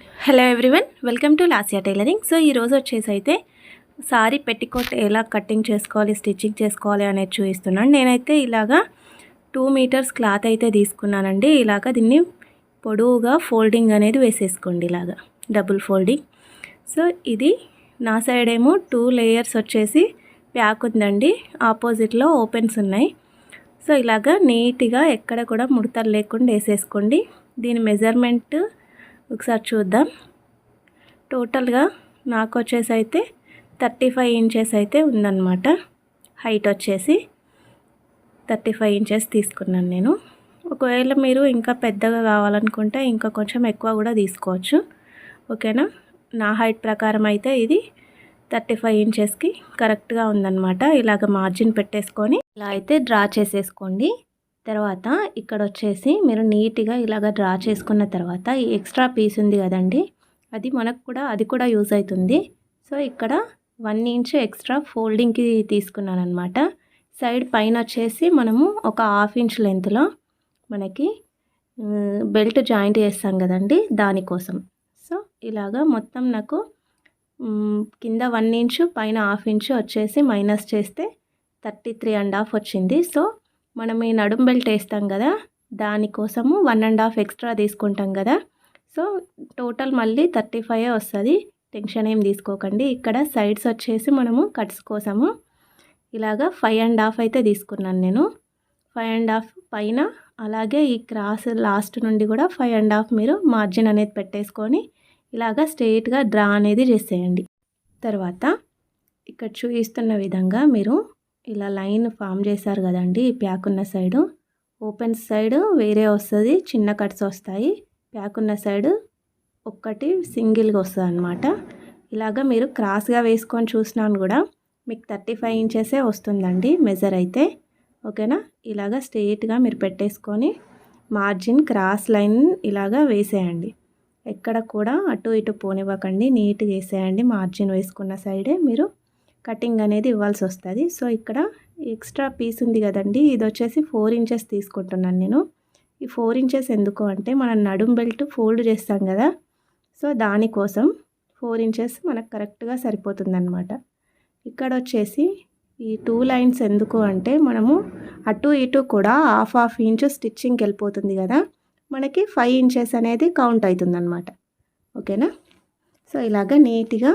Hello everyone welcome to Lasiya tailoring so ఈరోజు వచ్చేసి అయితే సారీ పెట్టికోట్ ఎలా కటింగ్ చేసుకోవాలి స్టిచ్చింగ్ చేసుకోవాలి అనేది చూపిస్తున్నాను. నేనైతే ఇలాగా టూ మీటర్స్ క్లాత్ అయితే తీసుకున్నానండి. ఇలాగా దీన్ని పొడవుగా ఫోల్డింగ్ అనేది వేసేసుకోండి ఇలాగా డబుల్ ఫోల్డింగ్ సో ఇది నా సైడ్ ఏమో టూ లేయర్స్ వచ్చేసి ప్యాక్ ఉందండి. ఆపోజిట్లో ఓపెన్స్ ఉన్నాయి. సో ఇలాగా నీట్గా ఎక్కడ కూడా ముడతలు లేకుండా వేసేసుకోండి. దీని మెజర్మెంట్ ఒకసారి చూద్దాం. టోటల్గా నాకు వచ్చేసి అయితే థర్టీ ఫైవ్ ఇంచెస్ అయితే ఉందన్నమాట. హైట్ వచ్చేసి థర్టీ ఫైవ్ ఇంచెస్ తీసుకున్నాను నేను. ఒకవేళ మీరు ఇంకా పెద్దగా కావాలనుకుంటే ఇంకా కొంచెం ఎక్కువ కూడా తీసుకోవచ్చు. ఓకేనా? నా హైట్ ప్రకారం అయితే ఇది థర్టీ ఫైవ్ ఇంచెస్కి కరెక్ట్గా ఉందన్నమాట. ఇలాగ మార్జిన్ పెట్టేసుకొని ఇలా అయితే డ్రా చేసేసుకోండి. తర్వాత ఇక్కడ వచ్చేసి మీరు నీట్గా ఇలాగ డ్రా చేసుకున్న తర్వాత ఈ ఎక్స్ట్రా పీస్ ఉంది కదండి అది మనకు కూడా అది కూడా యూజ్ అవుతుంది సో ఇక్కడ వన్ ఇంచ్ ఎక్స్ట్రా ఫోల్డింగ్కి తీసుకున్నాను అనమాట సైడ్ పైన వచ్చేసి మనము ఒక హాఫ్ ఇంచ్ లెంత్లో మనకి బెల్ట్ జాయింట్ చేస్తాం కదండి దానికోసం. సో ఇలాగా మొత్తం నాకు కింద వన్ ఇంచు పైన హాఫ్ ఇంచు వచ్చేసి మైనస్ చేస్తే థర్టీ త్రీ అండ్ హాఫ్ వచ్చింది. సో మనం ఈ నడుం బెల్ట్ వేస్తాం కదా దానికోసము వన్ అండ్ హాఫ్ ఎక్స్ట్రా తీసుకుంటాం కదా. సో టోటల్ మళ్ళీ థర్టీ ఫైవ్ వస్తుంది. టెన్షన్ ఏం తీసుకోకండి. ఇక్కడ సైడ్స్ వచ్చేసి మనము కట్స్ కోసము ఇలాగా ఫైవ్ అండ్ హాఫ్ అయితే తీసుకున్నాను నేను. ఫైవ్ అండ్ హాఫ్ పైన అలాగే ఈ క్రాస్ లాస్ట్ నుండి కూడా ఫైవ్ అండ్ హాఫ్ మీరు మార్జిన్ అనేది పెట్టేసుకొని ఇలాగా స్ట్రెయిట్గా డ్రా అనేది చేసేయండి. తర్వాత ఇక్కడ చూపిస్తున్న విధంగా మీరు ఇలా లైన్ ఫామ్ చేశారు కదండి ఈ ప్యాక్ ఉన్న సైడు. ఓపెన్ సైడ్ వేరే వస్తుంది చిన్న కట్స్ వస్తాయి. ప్యాక్ ఉన్న సైడ్ ఒక్కటి సింగిల్గా వస్తుంది అనమాట ఇలాగ మీరు క్రాస్గా వేసుకొని చూసినాను కూడా మీకు థర్టీ ఫైవ్ ఇంచెసే వస్తుందండి మెజర్ అయితే. ఓకేనా? ఇలాగ స్ట్రెయిట్గా మీరు పెట్టేసుకొని మార్జిన్ క్రాస్ లైన్ ఇలాగా వేసేయండి. ఎక్కడ కూడా అటు ఇటు పోనివ్వకండి నీట్గా వేసేయండి మార్జిన్ వేసుకున్న సైడే మీరు కటింగ్ అనేది ఇవ్వాల్సి వస్తుంది. సో ఇక్కడ ఎక్స్ట్రా పీస్ ఉంది కదండి. ఇది వచ్చేసి ఫోర్ ఇంచెస్ తీసుకుంటున్నాను నేను. ఈ ఫోర్ ఇంచెస్ ఎందుకు అంటే మనం నడుం బెల్ట్ ఫోల్డ్ చేస్తాం కదా. సో దానికోసం ఫోర్ ఇంచెస్ మనకు కరెక్ట్గా సరిపోతుందన్నమాట. ఇక్కడ వచ్చేసి ఈ టూ లైన్స్ ఎందుకు అంటే మనము అటు ఇటు కూడా హాఫ్ హాఫ్ ఇంచు స్టిచ్చింగ్కి వెళ్ళిపోతుంది కదా. మనకి ఫైవ్ ఇంచెస్ అనేది కౌంట్ అవుతుందన్నమాట. ఓకేనా? సో ఇలాగ నీట్గా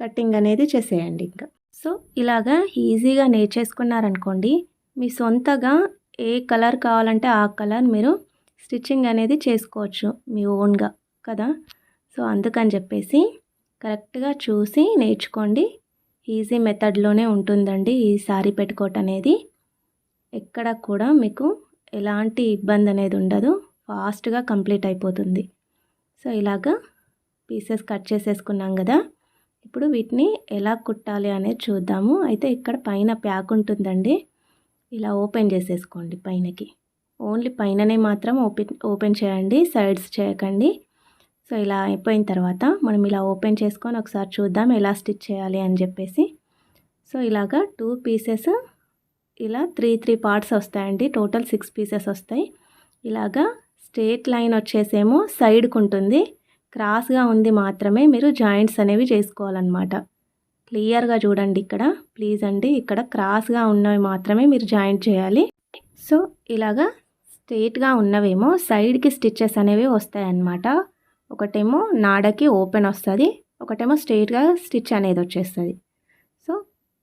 కటింగ్ అనేది చేసేయండి ఇంకా. సో ఇలాగా ఈజీగా నేర్చేసుకున్నారనుకోండి మీ సొంతగా ఏ కలర్ కావాలంటే ఆ కలర్ మీరు స్టిచ్చింగ్ అనేది చేసుకోవచ్చు మీ ఓన్గా కదా? సో అందుకని చెప్పేసి కరెక్ట్గా చూసి నేర్చుకోండి. ఈజీ మెథడ్లోనే ఉంటుందండి ఈ సారీ పెట్టుకోవటం అనేది. ఎక్కడ కూడా మీకు ఎలాంటి ఇబ్బంది అనేది ఉండదు ఫాస్ట్గా కంప్లీట్ అయిపోతుంది. సో ఇలాగా పీసెస్ కట్ చేసేసుకున్నాం కదా? ఇప్పుడు వీటిని ఎలా కుట్టాలి అనేది చూద్దాము. అయితే ఇక్కడ పైన ప్యాక్ ఉంటుందండి. ఇలా ఓపెన్ చేసేసుకోండి పైనకి. ఓన్లీ పైననే మాత్రం ఓపెన్ ఓపెన్ చేయండి సైడ్స్ చేయకండి. సో ఇలా అయిపోయిన తర్వాత మనం ఇలా ఓపెన్ చేసుకొని ఒకసారి చూద్దాం ఎలా స్టిచ్ చేయాలి అని చెప్పేసి. సో ఇలాగా టూ పీసెస్ ఇలా త్రీ త్రీ పార్ట్స్ వస్తాయండి. టోటల్ సిక్స్ పీసెస్ వస్తాయి. ఇలాగా స్ట్రేట్ లైన్ వచ్చేసేమో సైడ్కి ఉంటుంది. క్రాస్గా ఉంది మాత్రమే మీరు జాయింట్స్ అనేవి చేసుకోవాలన్నమాట. క్లియర్గా చూడండి ఇక్కడ. ప్లీజ్ అండి ఇక్కడ క్రాస్గా ఉన్నవి మాత్రమే మీరు జాయింట్ చేయాలి. సో ఇలాగా స్ట్రేట్గా ఉన్నవేమో సైడ్కి స్టిచ్చెస్ అనేవి వస్తాయన్నమాట. ఒకటేమో నాడకి ఓపెన్ వస్తుంది ఒకటేమో స్ట్రేట్గా స్టిచ్ అనేది వచ్చేస్తుంది. సో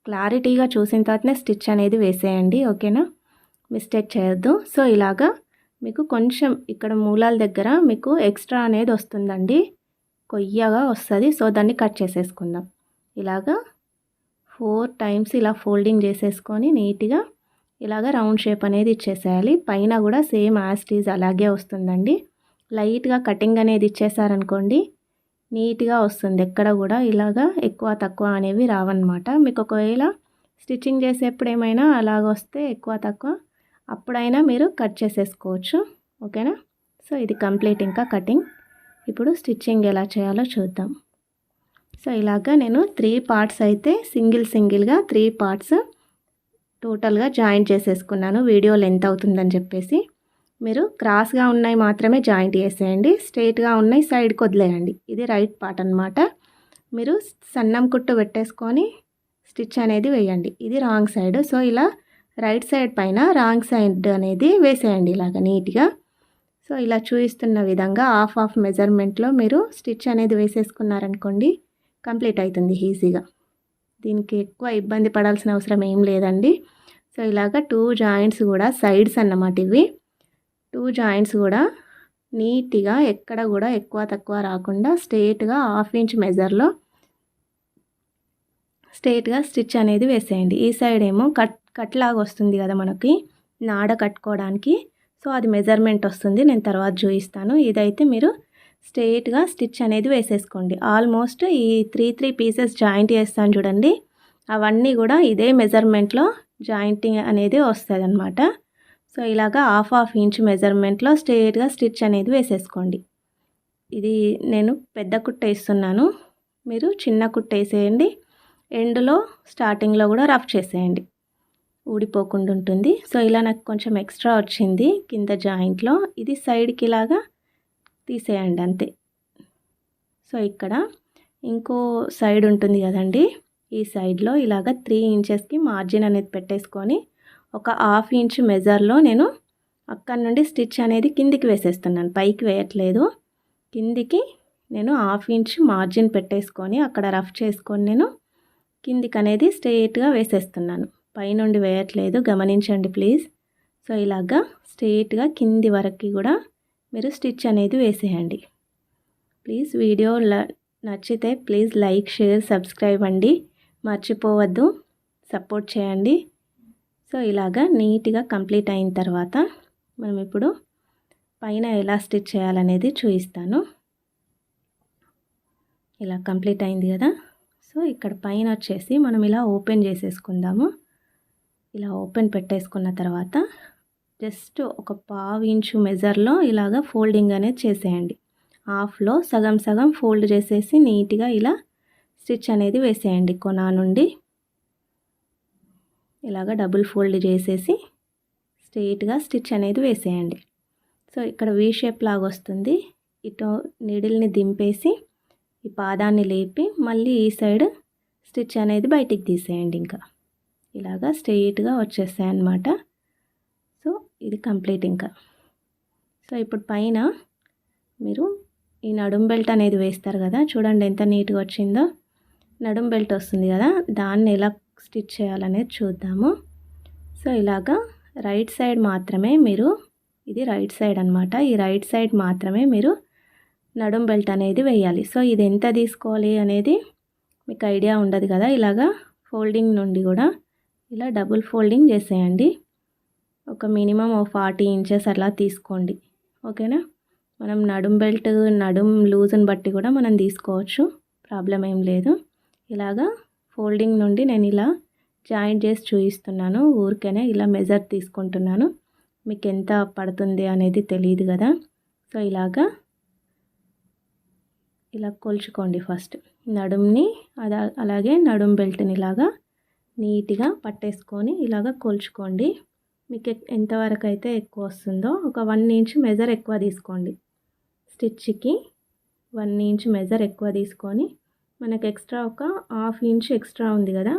క్లారిటీగా చూసిన తర్వాతనే స్టిచ్ అనేది వేసేయండి ఓకేనా? మిస్టేక్ చేయొద్దు. సో ఇలాగా మీకు కొంచెం ఇక్కడ మూలాల దగ్గర మీకు ఎక్స్ట్రా అనేది వస్తుందండి. కొయ్యగా వస్తుంది. సో దాన్ని కట్ చేసేసుకుందాం. ఇలాగా ఫోర్ టైమ్స్ ఇలా ఫోల్డింగ్ చేసేసుకొని నీట్గా ఇలాగ రౌండ్ షేప్ అనేది ఇచ్చేసేయాలి. పైన కూడా సేమ్ యాస్టీజ్ అలాగే వస్తుందండి. లైట్గా కటింగ్ అనేది ఇచ్చేసారనుకోండి నీట్గా వస్తుంది. ఎక్కడ కూడా ఇలాగా ఎక్కువ తక్కువ అనేవి రావన్నమాట. మీకు ఒకవేళ స్టిచ్చింగ్ చేసేప్పుడు ఏమైనా అలాగ వస్తే ఎక్కువ తక్కువ అప్పుడైనా మీరు కట్ చేసేసుకోవచ్చు. ఓకేనా? సో ఇది కంప్లీట్ ఇంకా కటింగ్. ఇప్పుడు స్టిచ్చింగ్ ఎలా చేయాలో చూద్దాం. సో ఇలాగా నేను త్రీ పార్ట్స్ అయితే సింగిల్ సింగిల్గా త్రీ పార్ట్స్ టోటల్గా జాయింట్ చేసేసుకున్నాను. వీడియో లెంత్ అవుతుందని చెప్పేసి. మీరు క్రాస్గా ఉన్నాయి మాత్రమే జాయింట్ చేసేయండి. స్ట్రైట్గా ఉన్నాయి సైడ్కి వదిలేయండి. ఇది రైట్ పార్ట్ అనమాట మీరు సన్నం కుట్టు పెట్టేసుకొని స్టిచ్ అనేది వేయండి. ఇది రాంగ్ సైడ్. సో ఇలా రైట్ సైడ్ పైన రాంగ్ సైడ్ అనేది వేసేయండి ఇలాగ నీట్గా. సో ఇలా చూపిస్తున్న విధంగా హాఫ్ హాఫ్ మెజర్మెంట్లో మీరు స్టిచ్ అనేది వేసేసుకున్నారనుకోండి కంప్లీట్ అవుతుంది ఈజీగా. దీనికి ఎక్కువ ఇబ్బంది పడాల్సిన అవసరం ఏం లేదండి. సో ఇలాగ టూ జాయింట్స్ కూడా సైడ్స్ అన్నమాట ఇవి. టూ జాయింట్స్ కూడా నీట్గా ఎక్కడ కూడా ఎక్కువ తక్కువ రాకుండా స్ట్రేట్గా హాఫ్ ఇంచ్ మెజర్లో స్ట్రేట్గా స్టిచ్ అనేది వేసేయండి. ఈ సైడ్ ఏమో కట్ కట్ లాగా వస్తుంది కదా మనకి నాడ కట్టుకోవడానికి. సో అది మెజర్మెంట్ వస్తుంది. నేను తర్వాత చూపిస్తాను. ఇదైతే మీరు స్ట్రేట్గా స్టిచ్ అనేది వేసేసుకోండి. ఆల్మోస్ట్ ఈ త్రీ త్రీ పీసెస్ జాయింట్ చేస్తాను చూడండి. అవన్నీ కూడా ఇదే మెజర్మెంట్లో జాయింటింగ్ అనేది వస్తుంది అనమాట సో ఇలాగా హాఫ్ హాఫ్ ఇంచ్ మెజర్మెంట్లో స్ట్రేట్గా స్టిచ్ అనేది వేసేసుకోండి. ఇది నేను పెద్ద కుట్ట వేస్తున్నాను. మీరు చిన్న కుట్ట వేసేయండి. ఎండ్లో స్టార్టింగ్లో కూడా రఫ్ చేసేయండి. ఊడిపోకుండా ఉంటుంది. సో ఇలా నాకు కొంచెం ఎక్స్ట్రా వచ్చింది కింద జాయింట్లో. ఇది సైడ్కి ఇలాగా తీసేయండి అంతే. సో ఇక్కడ ఇంకో సైడ్ ఉంటుంది కదండి. ఈ సైడ్లో ఇలాగ త్రీ ఇంచెస్కి మార్జిన్ అనేది పెట్టేసుకొని ఒక హాఫ్ ఇంచ్ మెజర్లో నేను అక్కడ నుండి స్టిచ్ అనేది కిందికి వేసేస్తున్నాను. పైకి వేయట్లేదు. కిందికి నేను హాఫ్ ఇంచ్ మార్జిన్ పెట్టేసుకొని అక్కడ రఫ్ చేసుకొని నేను కిందికి అనేది స్ట్రెయిట్గా వేసేస్తున్నాను. పైనుండి వేయట్లేదు. గమనించండి ప్లీజ్. సో ఇలాగా స్ట్రెయిట్గా కింది వరకు కూడా మీరు స్టిచ్ అనేది వేసేయండి. ప్లీజ్ వీడియో నచ్చితే ప్లీజ్ లైక్ షేర్ సబ్స్క్రైబ్ అండి. మర్చిపోవద్దు. సపోర్ట్ చేయండి. సో ఇలాగా నీట్గా కంప్లీట్ అయిన తర్వాత మనం ఇప్పుడు పైన ఎలా స్టిచ్ చేయాలనేది చూపిస్తాను. ఇలా కంప్లీట్ అయింది కదా. సో ఇక్కడ పైన వచ్చేసి మనం ఇలా ఓపెన్ చేసేసుకుందాము. ఇలా ఓపెన్ పెట్టేసుకున్న తర్వాత జస్ట్ ఒక పావు ఇంచు మెజర్లో ఇలాగ ఫోల్డింగ్ అనేది చేసేయండి. హాఫ్లో సగం సగం ఫోల్డ్ చేసేసి నీట్గా ఇలా స్టిచ్ అనేది వేసేయండి కొనా నుండి. ఇలాగ డబుల్ ఫోల్డ్ చేసేసి స్ట్రెయిట్గా స్టిచ్ అనేది వేసేయండి. సో ఇక్కడ వీ షేప్ లాగా వస్తుంది. ఇటు నీడిల్ని దింపేసి ఈ పాదాన్ని లేపి మళ్ళీ ఈ సైడ్ స్టిచ్ అనేది బయటికి తీసేయండి ఇంకా. ఇలాగా స్ట్రెయిట్గా వచ్చేస్తాయి అన్నమాట సో ఇది కంప్లీట్ ఇంకా. సో ఇప్పుడు పైన మీరు ఈ నడుం బెల్ట్ అనేది వేస్తారు కదా చూడండి ఎంత నీట్గా వచ్చిందో. నడుం బెల్ట్ వస్తుంది కదా దాన్ని ఎలా స్టిచ్ చేయాలనేది చూద్దాము. సో ఇలాగా రైట్ సైడ్ మాత్రమే మీరు ఇది రైట్ సైడ్ అనమాట ఈ రైట్ సైడ్ మాత్రమే మీరు నడుం బెల్ట్ అనేది వేయాలి. సో ఇది ఎంత తీసుకోవాలి అనేది మీకు ఐడియా ఉండదు కదా. ఇలాగా ఫోల్డింగ్ నుండి కూడా ఇలా డబుల్ ఫోల్డింగ్ చేసేయండి. ఒక మినిమం ఓ ఫార్టీ ఇంచెస్ అలా తీసుకోండి. ఓకేనా? మనం నడుం బెల్ట్ నడుం లూజ్ని బట్టి కూడా మనం తీసుకోవచ్చు. ప్రాబ్లం ఏం లేదు. ఇలాగా ఫోల్డింగ్ నుండి నేను ఇలా జాయింట్ చేసి చూపిస్తున్నాను. ఊరికేనే ఇలా మెజర్ తీసుకుంటున్నాను. మీకు ఎంత పడుతుంది అనేది తెలియదు కదా. సో ఇలాగా ఇలా కొలుచుకోండి ఫస్ట్. నడుంని అలా అలాగే నడుం బెల్ట్ని ఇలాగా నీట్గా పట్టేసుకొని ఇలాగ కొలుచుకోండి. మీకు ఎంతవరకు అయితే ఎక్కువ వస్తుందో ఒక వన్ ఇంచ్ మెజర్ ఎక్కువ తీసుకోండి. స్టిచ్కి వన్ ఇంచ్ మెజర్ ఎక్కువ తీసుకొని మనకు ఎక్స్ట్రా ఒక హాఫ్ ఇంచ్ ఎక్స్ట్రా ఉంది కదా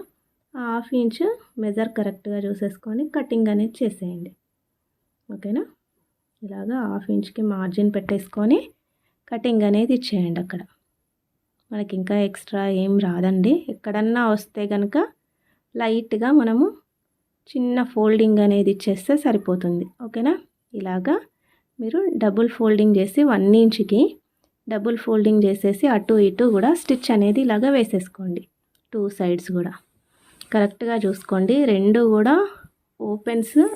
ఆ హాఫ్ ఇంచ్ మెజర్ కరెక్ట్గా చూసేసుకొని కటింగ్ అనేది చేసేయండి. ఓకేనా? ఇలాగా హాఫ్ ఇంచ్కి మార్జిన్ పెట్టేసుకొని కటింగ్ అనేది ఇచ్చేయండి అక్కడ. మనకి ఇంకా ఎక్స్ట్రా ఏం రాదండి. ఎక్కడన్నా వస్తే కనుక లైట్గా మనము చిన్న ఫోల్డింగ్ అనేది ఇచ్చేస్తే సరిపోతుంది. ఓకేనా? ఇలాగా మీరు డబుల్ ఫోల్డింగ్ చేసి వన్ ఇంచ్కి డబుల్ ఫోల్డింగ్ చేసేసి అటు ఇటు కూడా స్టిచ్ అనేది ఇలాగా వేసేసుకోండి. టూ సైడ్స్ కూడా. కరెక్ట్గా చూసుకోండి. రెండు కూడా ఓపెన్స్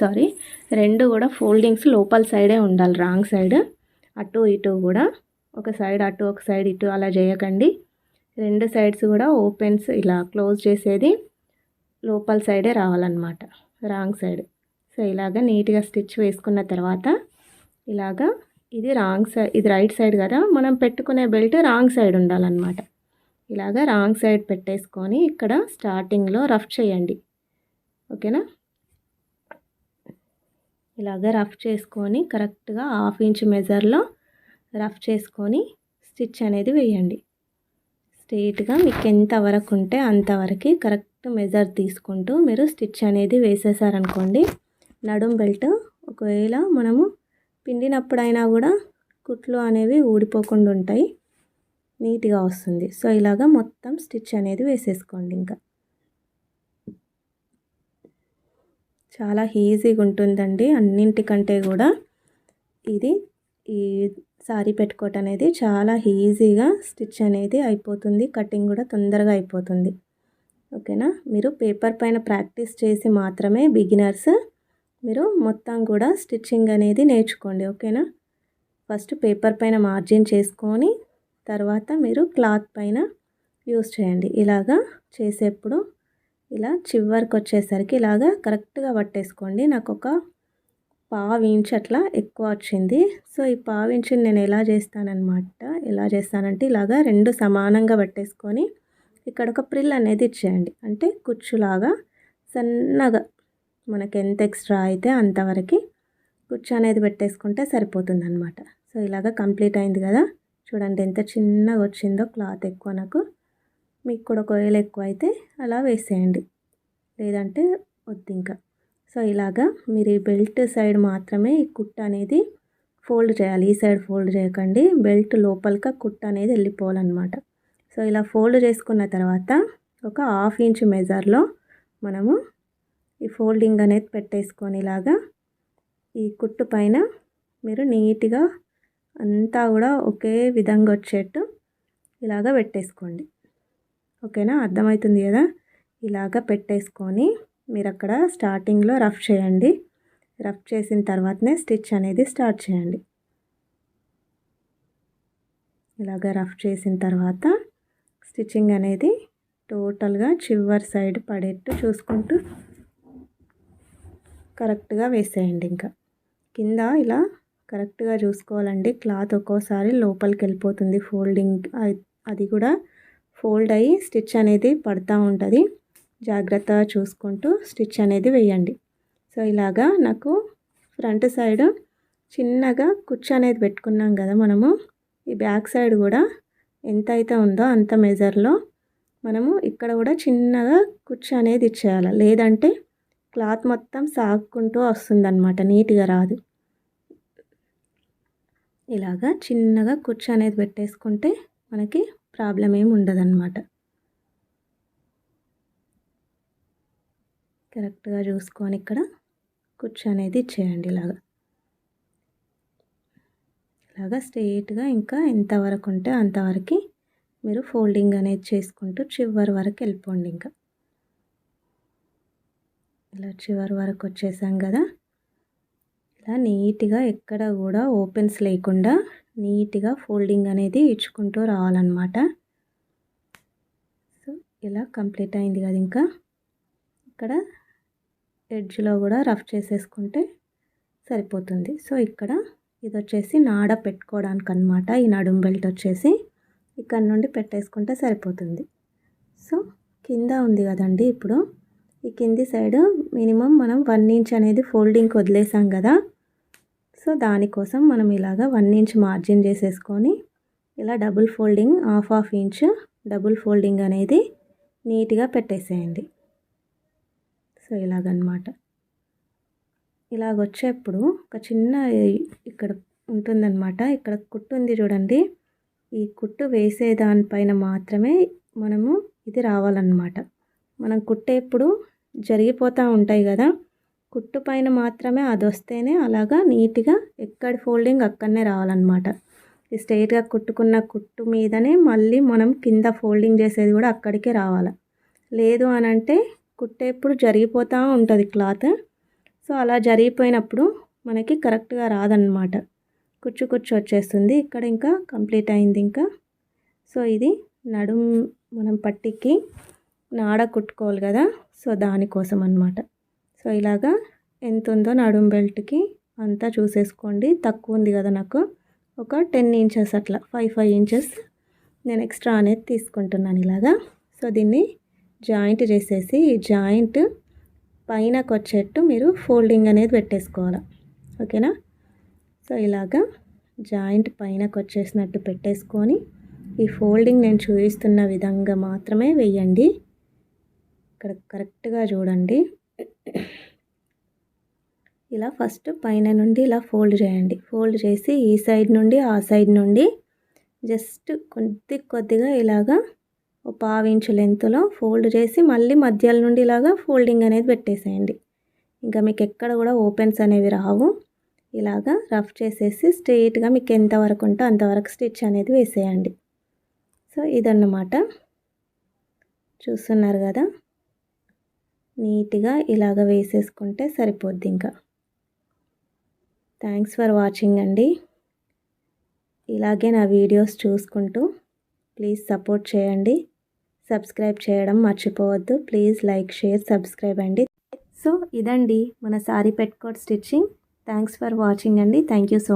సారీ రెండు కూడా ఫోల్డింగ్స్ లోపల సైడే ఉండాలి. Wrong side. అటు ఇటు కూడా ఒక సైడ్ అటు ఒక సైడ్ ఇటు అలా చేయకండి. రెండు సైడ్స్ కూడా ఓపెన్స్ ఇలా క్లోజ్ చేసేది లోపల సైడే రావాలన్నమాట. Wrong side. సో ఇలాగ నీట్గా స్టిచ్ వేసుకున్న తర్వాత ఇలాగా ఇది రాంగ్ సైడ్ ఇది రైట్ సైడ్ కదా మనం పెట్టుకునే బెల్ట్ రాంగ్ సైడ్ ఉండాలన్నమాట. ఇలాగా రాంగ్ సైడ్ పెట్టేసుకొని ఇక్కడ స్టార్టింగ్లో రఫ్ చేయండి. ఓకేనా? ఇలాగ రఫ్ చేసుకొని కరెక్ట్గా హాఫ్ ఇంచ్ మెజర్లో రఫ్ చేసుకొని స్టిచ్ అనేది వేయండి. స్ట్రెయిట్గా మీకు ఎంత వరకు ఉంటే అంతవరకు కరెక్ట్ మెజర్ తీసుకుంటూ మీరు స్టిచ్ అనేది వేసేసారనుకోండి నడుం బెల్ట్ ఒకవేళ మనము పిండినప్పుడైనా కూడా కుట్లు అనేవి ఊడిపోకుండా ఉంటాయి నీట్గా వస్తుంది. సో ఇలాగ మొత్తం స్టిచ్ అనేది వేసేసుకోండి ఇంకా. చాలా ఈజీగా ఉంటుందండి అన్నింటికంటే కూడా. ఇది ఈ సారీ పెట్టుకోవటం అనేది చాలా ఈజీగా స్టిచ్ అనేది అయిపోతుంది. కటింగ్ కూడా తొందరగా అయిపోతుంది. ఓకేనా? మీరు పేపర్ పైన ప్రాక్టీస్ చేసి మాత్రమే బిగినర్స్ మీరు మొత్తం కూడా స్టిచ్చింగ్ అనేది నేర్చుకోండి. ఓకేనా? ఫస్ట్ పేపర్ పైన మార్జిన్ చేసుకొని తర్వాత మీరు క్లాత్ పైన యూస్ చేయండి. ఇలాగా చేసేప్పుడు ఇలా చివరికి వచ్చేసరికి ఇలాగా కరెక్ట్గా పట్టేసుకోండి. నాకు ఒక పావించి అట్లా ఎక్కువ వచ్చింది. సో ఈ పావించిని ఇంచుని నేను ఎలా చేస్తానన్నమాట? ఎలా చేస్తానంటే ఇలాగా రెండు సమానంగా పట్టేసుకొని ఇక్కడ ఒక ప్రిల్ అనేది ఇచ్చేయండి. అంటే కుచ్చులాగా సన్నగా మనకి ఎంత ఎక్స్ట్రా అయితే అంతవరకు కుచ్చు అనేది పెట్టేసుకుంటే సరిపోతుంది అనమాట సో ఇలాగ కంప్లీట్ అయింది కదా. చూడండి ఎంత చిన్నగా వచ్చిందో క్లాత్ ఎక్కువ నాకు. మీకు కూడా ఒకవేళ ఎక్కువ అయితే అలా వేసేయండి. లేదంటే వద్దు ఇంకా. సో ఇలాగా మీరు ఈ బెల్ట్ సైడ్ మాత్రమే ఈ కుట్ అనేది ఫోల్డ్ చేయాలి. ఈ సైడ్ ఫోల్డ్ చేయకండి. బెల్ట్ లోపలికి కుట్ అనేది వెళ్ళిపోవాలన్నమాట. సో ఇలా ఫోల్డ్ చేసుకున్న తర్వాత ఒక హాఫ్ ఇంచ్ మెజర్లో మనము ఈ ఫోల్డింగ్ అనేది పెట్టేసుకొని ఇలాగా ఈ కుట్టు పైన మీరు నీట్గా అంతా కూడా ఒకే విధంగా వచ్చేట్టు ఇలాగ పెట్టేసుకోండి. ఓకేనా? అర్థమవుతుంది కదా? ఇలాగ పెట్టేసుకొని మీరు అక్కడ స్టార్టింగ్లో రఫ్ చేయండి. రఫ్ చేసిన తర్వాతనే స్టిచ్ అనేది స్టార్ట్ చేయండి. ఇలాగ రఫ్ చేసిన తర్వాత స్టిచ్చింగ్ అనేది టోటల్గా చివరి సైడ్ పడేట్టు చూసుకుంటూ కరెక్ట్గా వేసేయండి ఇంకా. కింద ఇలా కరెక్ట్గా చూసుకోవాలండి. క్లాత్ ఒక్కోసారి లోపలికి వెళ్ళిపోతుంది ఫోల్డింగ్ అది కూడా ఫోల్డ్ అయ్యి స్టిచ్ అనేది పడుతూ ఉంటుంది. జాగ్రత్తగా చూసుకుంటూ స్టిచ్ అనేది వేయండి. సో ఇలాగా నాకు ఫ్రంట్ సైడ్ చిన్నగా కుచ్చు అనేది పెట్టుకున్నాం కదా మనము. ఈ బ్యాక్ సైడ్ కూడా ఎంత అయితే ఉందో అంత మెజర్లో మనము ఇక్కడ కూడా చిన్నగా కుచ్చు అనేది ఇచ్చేయాలి. లేదంటే క్లాత్ మొత్తం సాగుకుంటూ వస్తుందన్నమాట. నీట్గా రాదు. ఇలాగా చిన్నగా కుచ్చు అనేది పెట్టేసుకుంటే మనకి ప్రాబ్లం ఏమి ఉండదన్నమాట. కరెక్ట్గా చూసుకొని ఇక్కడ కుర్చీ అనేది ఇచ్చేయండి ఇలాగా. ఇలాగా స్ట్రెయిట్గా ఇంకా ఎంతవరకు ఉంటే అంతవరకు మీరు ఫోల్డింగ్ అనేది చేసుకుంటూ చివరి వరకు వెళ్ళిపోండి ఇంకా. ఇలా చివరి వరకు వచ్చేసాం కదా. ఇలా నీట్గా ఎక్కడ కూడా ఓపెన్స్ లేకుండా నీట్గా ఫోల్డింగ్ అనేది ఇచ్చుకుంటూ రావాలన్నమాట. సో ఇలా కంప్లీట్ అయింది కదా ఇంకా. ఇక్కడ ఎడ్జ్లో కూడా రఫ్ చేసేసుకుంటే సరిపోతుంది. సో ఇక్కడ ఇది వచ్చేసి నాడ పెట్టుకోవడానికి అనమాట ఈ నడుం బెల్ట్ వచ్చేసి ఇక్కడ నుండి పెట్టేసుకుంటే సరిపోతుంది. సో కింద ఉంది కదండి ఇప్పుడు. ఈ కింది సైడ్ మినిమం మనం వన్ ఇంచ్ అనేది ఫోల్డింగ్కి వదిలేసాం కదా. సో దానికోసం మనం ఇలాగ వన్ ఇంచ్ మార్జిన్ చేసేసుకొని ఇలా double folding half half inch double folding అనేది నీట్గా పెట్టేసేయండి. సో ఇలాగనమాట. ఇలాగ వచ్చేప్పుడు ఒక చిన్న ఇక్కడ ఉంటుందన్నమాట ఇక్కడ కుట్టు ఉంది చూడండి. ఈ కుట్టు వేసే దానిపైన మాత్రమే మనము ఇది రావాలన్నమాట మనం కుట్టేప్పుడు జరిగిపోతూ ఉంటాయి కదా. కుట్టు పైన మాత్రమే అది వస్తేనే అలాగా నీట్గా ఎక్కడి ఫోల్డింగ్ అక్కడనే రావాలన్నమాట. ఈ స్ట్రైట్గా కుట్టుకున్న కుట్టు మీదనే మళ్ళీ మనం కింద ఫోల్డింగ్ చేసేది కూడా అక్కడికే రావాలి. లేదు అని అంటే కుట్టేప్పుడు జరిగిపోతూ ఉంటుంది క్లాత్. సో అలా జరిగిపోయినప్పుడు మనకి కరెక్ట్గా రాదన్నమాట. కుచ్చు కుచ్చు వచ్చేస్తుంది. ఇక్కడ ఇంకా కంప్లీట్ అయింది ఇంకా. సో ఇది నడుం మనం పట్టికి నాడ కుట్టుకోవాలి కదా. సో దానికోసం అనమాట సో ఇలాగా ఎంత ఉందో నడుం బెల్ట్కి అంతా చూసేసుకోండి. తక్కువ ఉంది కదా నాకు. ఒక టెన్ ఇంచెస్ అట్లా ఫైవ్ ఫైవ్ ఇంచెస్ నేను ఎక్స్ట్రా అనేది తీసుకుంటున్నాను ఇలాగా. సో దీన్ని జాయింట్ చేసేసి ఈ జాయింట్ పైనకు వచ్చేట్టు మీరు ఫోల్డింగ్ అనేది పెట్టేసుకోవాలి. ఓకేనా? సో ఇలాగా జాయింట్ పైనకు వచ్చేసినట్టు పెట్టేసుకొని ఈ ఫోల్డింగ్ నేను చూపిస్తున్న విధంగా మాత్రమే వేయండి. ఇక్కడ కరెక్ట్గా చూడండి. ఇలా ఫస్ట్ పైన నుండి ఇలా ఫోల్డ్ చేయండి. ఫోల్డ్ చేసి ఈ సైడ్ నుండి ఆ సైడ్ నుండి జస్ట్ కొద్ది కొద్దిగా ఇలాగా ఒక పావించు లెంత్లో ఫోల్డ్ చేసి మళ్ళీ మధ్యలో నుండి ఇలాగా ఫోల్డింగ్ అనేది పెట్టేసేయండి. ఇంకా మీకు ఎక్కడ కూడా ఓపెన్స్ అనేవి రావు. ఇలాగా రఫ్ చేసేసి స్ట్రెయిట్గా మీకు ఎంతవరకు ఉంటే అంతవరకు స్టిచ్ అనేది వేసేయండి. సో ఇదన్నమాట. చూస్తున్నారు కదా? నీట్గా ఇలాగ వేసేసుకుంటే సరిపోద్ది ఇంకా. థ్యాంక్స్ ఫర్ వాచింగ్ అండి. ఇలాగే నా వీడియోస్ చూసుకుంటూ ప్లీజ్ సపోర్ట్ చేయండి. సబ్స్క్రైబ్ చేయడం మర్చిపోవద్దు. ప్లీజ్ లైక్ షేర్ సబ్స్క్రైబ్ అండి. సో ఇదండి మన sari petticoat stitching thanks for watching అండి. Thank you so